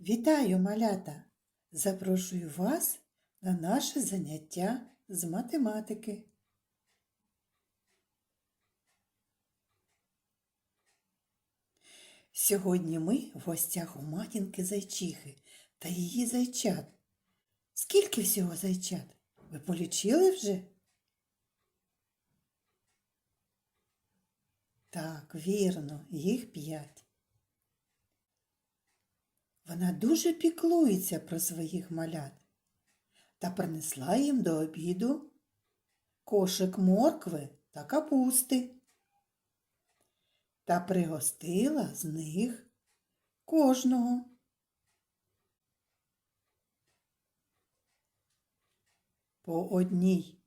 Вітаю, малята! Запрошую вас на наше заняття з математики. Сьогодні ми в гостях у матінки зайчихи та її зайчат. Скільки всього зайчат? Ви полічили вже? Так, вірно, їх п'ять. Вона дуже піклується про своїх малят та принесла їм до обіду кошик моркви та капусти та пригостила з них кожного. По одній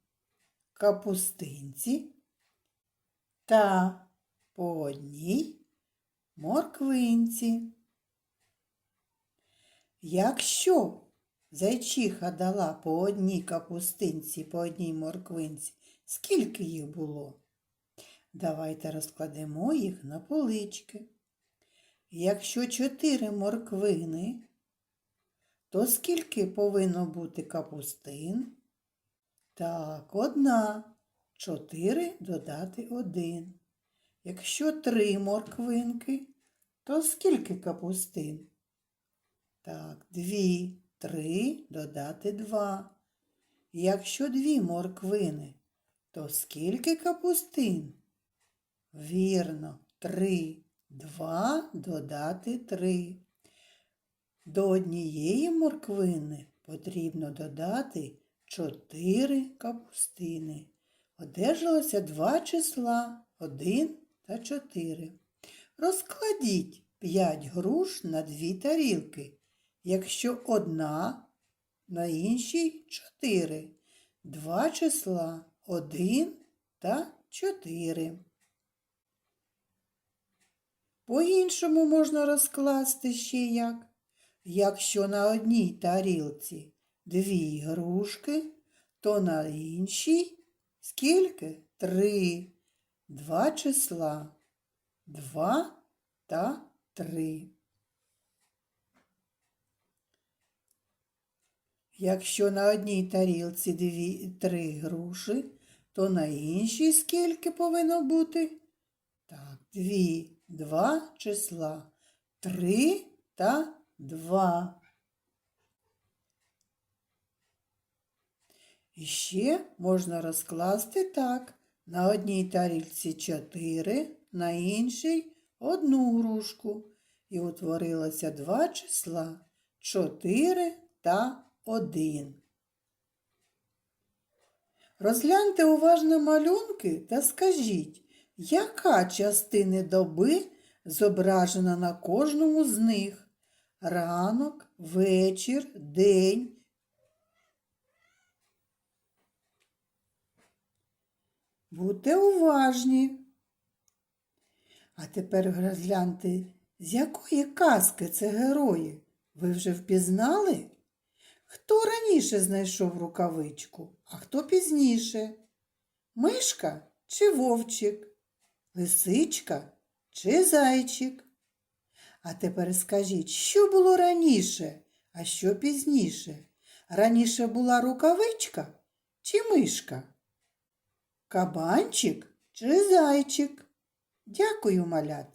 капустинці та по одній морквинці. Якщо зайчиха дала по одній капустинці, по одній морквинці, скільки їх було? Давайте розкладемо їх на полички. Якщо чотири морквини, то скільки повинно бути капустин? Так, одна. Чотири додати один. Якщо три морквинки, то скільки капустин? Так, дві, три додати два. Якщо дві морквини, то скільки капустин? Вірно, три. Два додати три. До однієї морквини потрібно додати чотири капустини. Одержалося два числа один та чотири. Розкладіть п'ять груш на дві тарілки. Якщо одна, на іншій чотири. Два числа один та чотири. По-іншому можна розкласти ще як. Якщо на одній тарілці дві грушки, то на іншій скільки? Три. Два числа. Два та три. Якщо на одній тарілці дві, три груші, то на іншій скільки повинно бути? Так, дві, два числа. Три та два. І ще можна розкласти так. На одній тарілці чотири, на іншій одну грушку. І утворилося два числа чотири та один. Розгляньте уважно малюнки та скажіть, яка частина доби зображена на кожному з них? Ранок, вечір, день. Будьте уважні. А тепер розгляньте, з якої казки це герої? Ви вже впізнали? Хто раніше знайшов рукавичку, а хто пізніше? Мишка чи вовчик? Лисичка чи зайчик? А тепер скажіть, що було раніше, а що пізніше? Раніше була рукавичка чи мишка? Кабанчик чи зайчик? Дякую, малят.